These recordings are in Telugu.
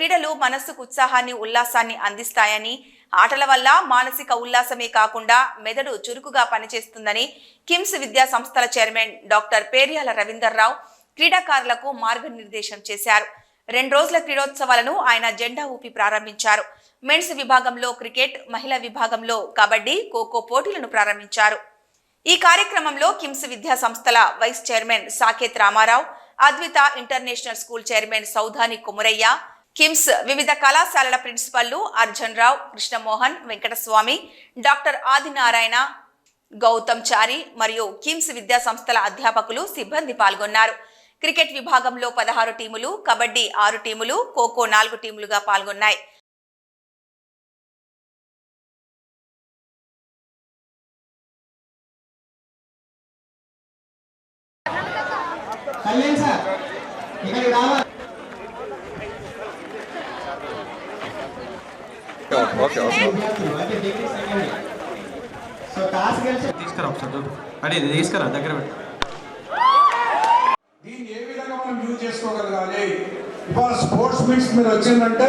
క్రీడలు మనస్సుకు ఉత్సాహాన్ని ఉల్లాసాన్ని అందిస్తాయని ఆటల వల్ల మానసిక ఉల్లాసమే కాకుండా మెదడు చురుకుగా పనిచేస్తుందని కిమ్స్ విద్యా సంస్థల చైర్మన్ డాక్టర్ పేర్యాల రవీందర్రావు క్రీడాకారులకు మార్గనిర్దేశం చేశారు. రెండు రోజుల క్రీడోత్సవాలను ఆయన జెండా ఊపి ప్రారంభించారు. మెన్స్ విభాగంలో క్రికెట్ మహిళా విభాగంలో కబడ్డీ ఖోఖో పోటీలను ప్రారంభించారు. ఈ కార్యక్రమంలో కిమ్స్ విద్యా సంస్థల vice chairman Saketh Ramarao Advitha international school chairman Soudhani Kumurayya KIMS వివిధ కళాశాలల ప్రిన్సిపల్లు అర్జున్ రావు కృష్ణమోహన్ వెంకటస్వామి డాక్టర్ ఆదినారాయణ గౌతమ్ చారి మరియు కిమ్స్ విద్యా సంస్థల అధ్యాపకులు సిబ్బంది పాల్గొన్నారు. క్రికెట్ విభాగంలో పదహారు టీములు కబడ్డీ ఆరు టీములు ఖోఖో నాలుగు టీములుగా పాల్గొన్నాయి. కళ్యాణ్ సార్ ఇక్కడికి రావాలి. ఓకే ఓకే తీసుకురా ఒకసారి అడే తీసుకురా దగ్గర పెట్టు. దీన్ని ఏ విధంగా మనం యూజ్ చేసుకోగలగాలి? ఇవాళ స్పోర్ట్స్ మీట్స్ మీరు వచ్చిందంటే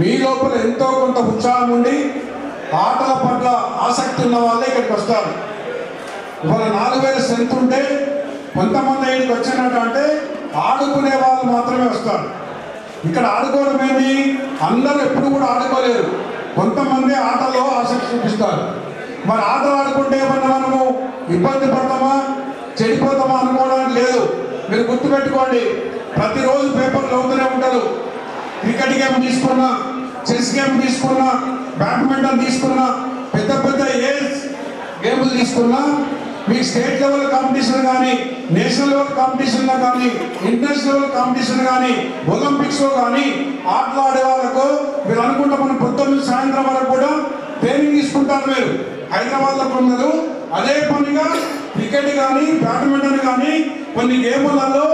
మీ లోపల ఎంతో కొంత ఉత్సాహం ఉండి ఆటల పట్ల ఆసక్తి ఉన్న వాళ్ళే ఇక్కడికి వస్తారు. ఇవాళ నాలుగు వేల స్ట్రెంత్ ఉంటే కొంతమంది ఇక్కడికి వచ్చినట్టు అంటే ఆడుకునే వాళ్ళు మాత్రమే వస్తారు. ఇక్కడ ఆడుకోవడం ఏంటి అందరూ ఎప్పుడు కూడా ఆడుకోలేరు. కొంతమంది ఆటల్లో ఆసక్తి చూపిస్తారు. మరి ఆటలు ఆడుకుంటే ఏమన్నా మనము ఇబ్బంది పడతామా? చెడిపోతామా అనుకోవడానికి లేదు. మీరు గుర్తుపెట్టుకోండి ప్రతిరోజు పేపర్లు అవుతూనే ఉంటారు. క్రికెట్ గేమ్ తీసుకున్నా చెస్ గేమ్ తీసుకున్నా బ్యాడ్మింటన్ తీసుకున్నా పెద్ద పెద్ద ఏజ్ గేమ్లు తీసుకున్నా మీ స్టేట్ లెవెల్ కాంపిటీషన్ కానీ నేషనల్ లెవెల్ కాంపిటీషన్లో కానీ ఇంటర్నేషనల్ లెవెల్ కాంపిటీషన్ కానీ ఒలింపిక్స్లో కానీ ఆటలు ఆడే వాళ్ళకు మీరు అనుకుంటే మనం పొద్దున్న సాయంత్రం వరకు కూడా ట్రైనింగ్ తీసుకుంటారు మీరు. హైదరాబాద్లో కొందరు అదే పనిగా క్రికెట్ కానీ బ్యాడ్మింటన్ కానీ కొన్ని గేములలో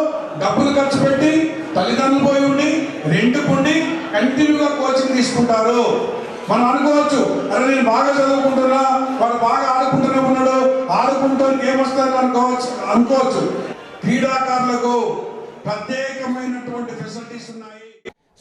డబ్బులు ఖర్చు పెట్టి తల్లిదండ్రులు పోయి ఉండి రెంట్కు ఉండి కంటిన్యూగా కోచింగ్ తీసుకుంటారు. మనం అనుకోవచ్చు అరే నేను బాగా చదువుకుంటాను ఆడుకుంటూ ఏమొస్తారు అనుకోవచ్చు అనుకోవచ్చు. క్రీడాకారులకు ప్రత్యేకమైనటువంటి ఫెసిలిటీస్ ఉన్నాయి.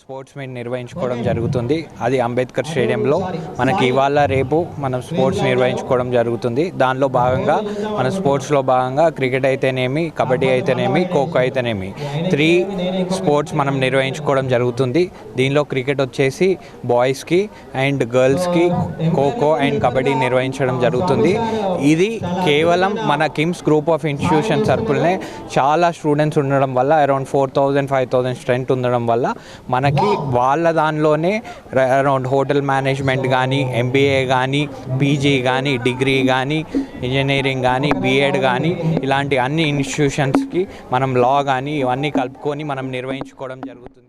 స్పోర్ట్స్ మీట్ నిర్వహించుకోవడం జరుగుతుంది. అది అంబేద్కర్ స్టేడియంలో. మనకి ఇవాళ రేపు మనం స్పోర్ట్స్ నిర్వహించుకోవడం జరుగుతుంది. దానిలో భాగంగా మన స్పోర్ట్స్లో భాగంగా క్రికెట్ అయితేనేమి కబడ్డీ అయితేనేమి ఖోఖో అయితేనేమి త్రీ స్పోర్ట్స్ మనం నిర్వహించుకోవడం జరుగుతుంది. దీనిలో క్రికెట్ వచ్చేసి బాయ్స్కి అండ్ గర్ల్స్కి ఖోఖో అండ్ కబడ్డీ నిర్వహించడం జరుగుతుంది. ఇది కేవలం మన కిమ్స్ గ్రూప్ ఆఫ్ ఇన్స్టిట్యూషన్ సర్కుల్నే చాలా స్టూడెంట్స్ ఉండడం వల్ల around four thousand five thousand strength ఉండడం వల్ల మనకి వాళ్ళ దానిలోనే అరౌండ్ హోటల్ మేనేజ్మెంట్ కానీ ఎంబీఏ కానీ పీజీ కానీ డిగ్రీ కానీ ఇంజనీరింగ్ కానీ బీఎడ్ కానీ ఇలాంటి అన్ని ఇన్స్టిట్యూషన్స్కి మనం లా కానీ ఇవన్నీ కలుపుకొని మనం నిర్వహించుకోవడం జరుగుతుంది.